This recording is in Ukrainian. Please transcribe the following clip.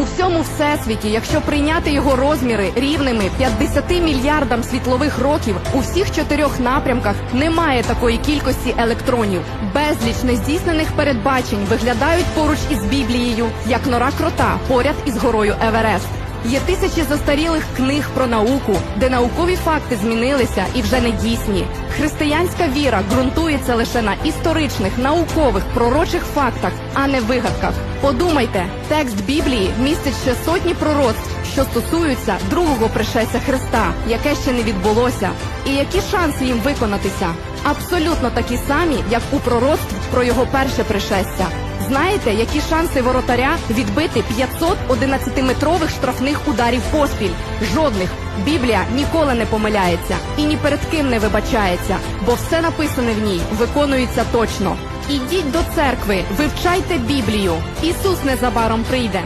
У всьому всесвіті, якщо прийняти його розміри рівними 50 мільярдам світлових років, у всіх чотирьох напрямках немає такої кількості електронів. Безліч нездійснених передбачень виглядають поруч із Біблією, як нора крота поряд із горою Еверест. Є тисячі застарілих книг про науку, де наукові факти змінилися і вже не дійсні. Християнська віра ґрунтується лише на історичних, наукових, пророчих фактах, а не вигадках. Подумайте, текст Біблії містить ще сотні пророцтв, що стосуються другого пришестя Христа, яке ще не відбулося. І які шанси їм виконатися? Абсолютно такі самі, як у пророцтв про його перше пришестя. Знаєте, які шанси воротаря відбити 500 11-метрових штрафних ударів поспіль? Жодних. Біблія ніколи не помиляється і ні перед ким не вибачається, бо все написане в ній виконується точно. Ідіть до церкви, вивчайте Біблію. Ісус незабаром прийде.